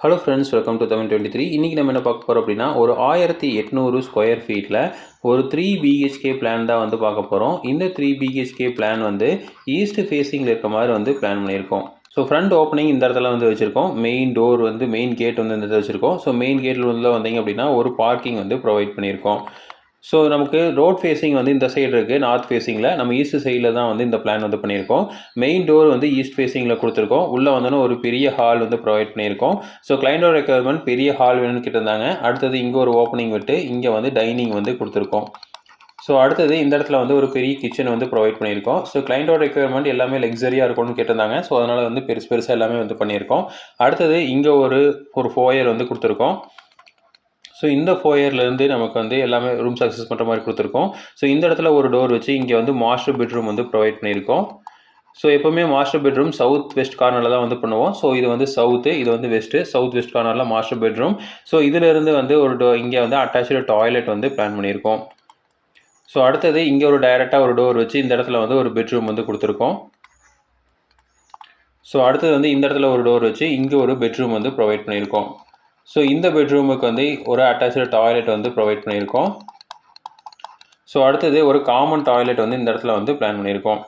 Hello friends welcome to Tamil twenty three இன்றைக்கி நம்ம என்ன பார்க்க போகிறோம் அப்படின்னா ஒரு ஆயிரத்தி எட்நூறு ஸ்கொயர் ஃபீட்டில் ஒரு த்ரீ பிஹெச்கே பிளான் தான் வந்து பார்க்க போகிறோம் இந்த த்ரீ பிஹெச்கே பிளான் வந்து ஈஸ்ட் ஃபேஸிங்கில் இருக்க மாதிரி வந்து பிளான் பண்ணியிருக்கோம். ஸோ ஃப்ரண்ட் ஓப்பனிங் இந்த இடத்துல வந்து வச்சுருக்கோம். மெயின் டோர் வந்து மெயின் கேட் வந்து இந்த இடத்துல வச்சுருக்கோம். ஸோ மெயின் கேட்டில் உள்ள வந்தீங்க அப்படின்னா ஒரு பார்க்கிங் வந்து ப்ரொவைட் பண்ணியிருக்கோம். ஸோ நமக்கு ரோட் ஃபேஸிங் வந்து இந்த சைடு இருக்குது நார்த் ஃபேஸிங்கில் நம்ம ஈஸ்ட் சைடில் தான் வந்து இந்த பிளான் வந்து பண்ணியிருக்கோம். மெயின் டோர் வந்து ஈஸ்ட் ஃபேஸிங்கில் கொடுத்துருக்கோம். உள்ளே வந்தோன்னா ஒரு பெரிய ஹால் வந்து ப்ரொவைட் பண்ணியிருக்கோம். ஸோ கிளைண்டோட ரெக்குவயர்மெண்ட் பெரிய ஹால் வேணும்னு கேட்டிருந்தாங்க. அடுத்தது இங்கே ஒரு ஓப்பனிங் விட்டு இங்கே வந்து டைனிங் வந்து கொடுத்துருக்கோம். ஸோ அடுத்தது இந்த இடத்துல வந்து ஒரு பெரிய கிச்சன் வந்து ப்ரொவைட் பண்ணியிருக்கோம். ஸோ கிளைண்டோட ரெக்குயர்மெண்ட் எல்லாமே லக்ஸரியாக இருக்கும்னு கேட்டிருந்தாங்க. ஸோ அதனால் வந்து பெருசு பெருசாக எல்லாமே வந்து பண்ணியிருக்கோம். அடுத்தது இங்கே ஒரு ஒரு ஃபோயர் வந்து கொடுத்துருக்கோம். ஸோ இந்த ஃபோயர்லேருந்து நமக்கு வந்து எல்லாமே ரூம்ஸ் அக்சஸ் பண்ணுற மாதிரி கொடுத்துருக்கோம். ஸோ இந்த இடத்துல ஒரு டோர் வச்சு இங்கே வந்து மாஸ்டர் பெட்ரூம் வந்து ப்ரொவைட் பண்ணியிருக்கோம். ஸோ எப்போவுமே மாஸ்டர் பெட்ரூம் சவுத் வெஸ்ட் கார்னரில் தான் வந்து பண்ணுவோம். ஸோ இது வந்து சவுத்து இது வந்து வெஸ்ட்டு சவுத் வெஸ்ட் கார்னரில் மாஸ்டர் பெட்ரூம் ஸோ இதிலிருந்து வந்து ஒரு டோ இங்கே வந்து அட்டாச்சு டாய்லெட் வந்து பிளான் பண்ணியிருக்கோம். ஸோ அடுத்தது இங்கே ஒரு டைரெக்டாக ஒரு டோர் வச்சு இந்த இடத்துல வந்து ஒரு பெட்ரூம் வந்து கொடுத்துருக்கோம். ஸோ அடுத்தது வந்து இந்த இடத்துல ஒரு டோர் வச்சு இங்கே ஒரு பெட்ரூம் வந்து ப்ரொவைட் பண்ணியிருக்கோம். ஸோ இந்த பெட்ரூமுக்கு வந்து ஒரு அட்டாச்சு டாய்லெட் வந்து ப்ரொவைட் பண்ணியிருக்கோம். ஸோ அடுத்தது ஒரு காமன் டாய்லெட் வந்து இந்த இடத்துல வந்து பிளான் பண்ணியிருக்கோம்.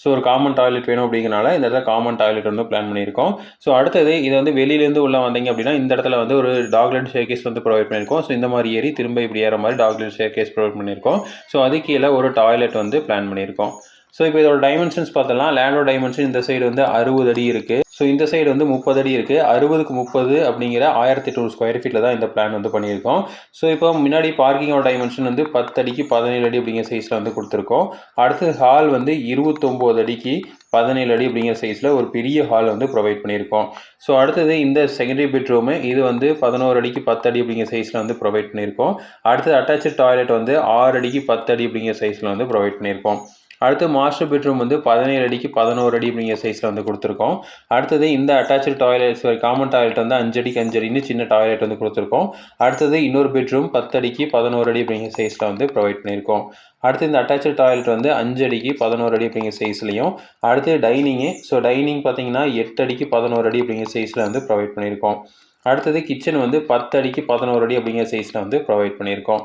ஸோ ஒரு காமன் டாய்லெட் வேணும் அப்படிங்கிறனால இந்த இடத்துல காமன் டாய்லெட் வந்து பிளான் பண்ணியிருக்கோம். ஸோ அடுத்தது இது வந்து வெளியிலேருந்து உள்ள வந்தீங்க அப்படின்னா இந்த இடத்துல வந்து ஒரு டாக்லெட் ஷேர்கேஸ் வந்து ப்ரொவைட் பண்ணியிருக்கோம். ஸோ இந்த மாதிரி ஏறி திரும்ப இப்படி ஏற மாதிரி டாக்லெட் ஷேர்கேஸ் ப்ரொவைட் பண்ணியிருக்கோம். ஸோ அது கீழே ஒரு டாய்லெட் வந்து பிளான் பண்ணியிருக்கோம். ஸோ இப்போ இதோட டைமென்ஷன்ஸ் பார்த்தலாம் லேண்டோட டைமென்ஷன் இந்த சைடு வந்து அறுபது அடி இருக்குது ஸோ இந்த சைடு வந்து முப்பது அடி இருக்குது அறுபதுக்கு முப்பது அப்படிங்கிற ஆயிரத்தி எட்நூறு ஸ்கொயர் ஃபீட்டில் தான் இந்த பிளான் வந்து பண்ணியிருக்கோம். ஸோ இப்போ முன்னாடி பார்க்கிங்கோட டைமென்ஷன் வந்து பத்து அடிக்கு பதினேழு அடி அப்படிங்கிற சைஸில் வந்து கொடுத்துருக்கோம். அடுத்து ஹால் வந்து இருபத்தொம்போது அடிக்கு பதினேழு அடி அப்படிங்கிற சைஸில் ஒரு பெரிய ஹால் வந்து ப்ரொவைட் பண்ணியிருக்கோம். ஸோ அடுத்தது இந்த செகண்டரி பெட்ரூமு இது வந்து பதினோரு அடிக்கு பத்து அடி அப்படிங்கிற சைஸில் வந்து ப்ரொவைட் பண்ணியிருக்கோம். அடுத்தது அட்டாச்சு டாய்லெட் வந்து ஆறு அடிக்கு பத்து அடி அப்படிங்கிற சைஸில் வந்து ப்ரொவைட் பண்ணியிருக்கோம். அடுத்து மாஸ்டர் பெட்ரூம் வந்து பதினேழு அடிக்கு பதினோரு அடி அப்படிங்கிற சைஸில் வந்து கொடுத்துருக்கோம். அடுத்தது இந்த attach toilet sorry common toilet வந்து அஞ்சு அடிக்கு அஞ்சு அடின்னு சின்ன டாய்லெட் வந்து கொடுத்துருக்கோம். அடுத்தது இன்னொரு பெட்ரூம் பத்து அடிக்கு பதினோரு அடி அப்படிங்கிற சைஸில் வந்து ப்ரொவைட் பண்ணியிருக்கோம். அடுத்து இந்த அட்டாச்சு டாய்லெட் வந்து அஞ்சு அடிக்கு பதினோரு அடி அப்படிங்கிற சைஸ்லையும் அடுத்து டைனிங்கு ஸோ டைனிங் பார்த்தீங்கன்னா எட்டு அடிக்கு பதினோரு அடி அப்படிங்கிற சைஸில் வந்து ப்ரொவைட் பண்ணியிருக்கோம். அடுத்தது கிச்சன் வந்து பத்து அடிக்கு பதினோரு அடி அப்படிங்கிற சைஸில் வந்து ப்ரொவைட் பண்ணியிருக்கோம்.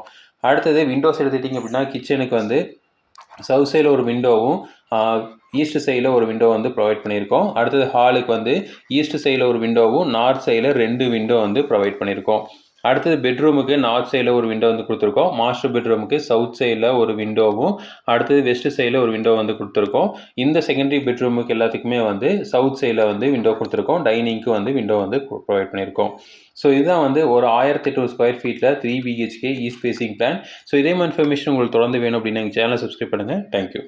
அடுத்தது விண்டோஸ் எடுத்துட்டிங்க அப்படின்னா கிச்சனுக்கு வந்து சவுத் சைடில் ஒரு விண்டோவும் ஈஸ்ட் சைடில் ஒரு விண்டோ வந்து ப்ரொவைட் பண்ணியிருக்கோம். அடுத்தது ஹாலுக்கு வந்து ஈஸ்ட் சைடில் ஒரு விண்டோவும் நார்த் சைடில் ரெண்டு விண்டோ வந்து ப்ரொவைட் பண்ணியிருக்கோம். அடுத்தது பெட்ரூமுக்கு நார்த் சைடில் ஒரு விண்டோ வந்து கொடுத்துருக்கோம். மாஸ்டர் பெட்ரூமுக்கு சவுத் சைடில் ஒரு விண்டோவும் அடுத்தது வெஸ்ட் சைடில் ஒரு விண்டோ வந்து கொடுத்துருக்கோம். இந்த செகண்டரி பெட்ரூமுக்கு எல்லாத்துக்குமே வந்து சவுத் சைடில் வந்து விண்டோ கொடுத்துருக்கோம். டைனிங்க்கு வந்து விண்டோ வந்து ப்ரொவைட் பண்ணியிருக்கோம். ஸோ இதுதான் வந்து ஒரு ஆயிரத்தி எட்டு ஸ்கொயர் ஃபீட்டில் three BHK east facing plan so இதே மாதிரி இன்ஃபர்மேஷன் உங்களுக்கு தொடர்ந்து வேணும் அப்படின்னு எங்கள் சேனலை சப்ஸ்கிரைப் பண்ணுங்கள் தேங்க்யூ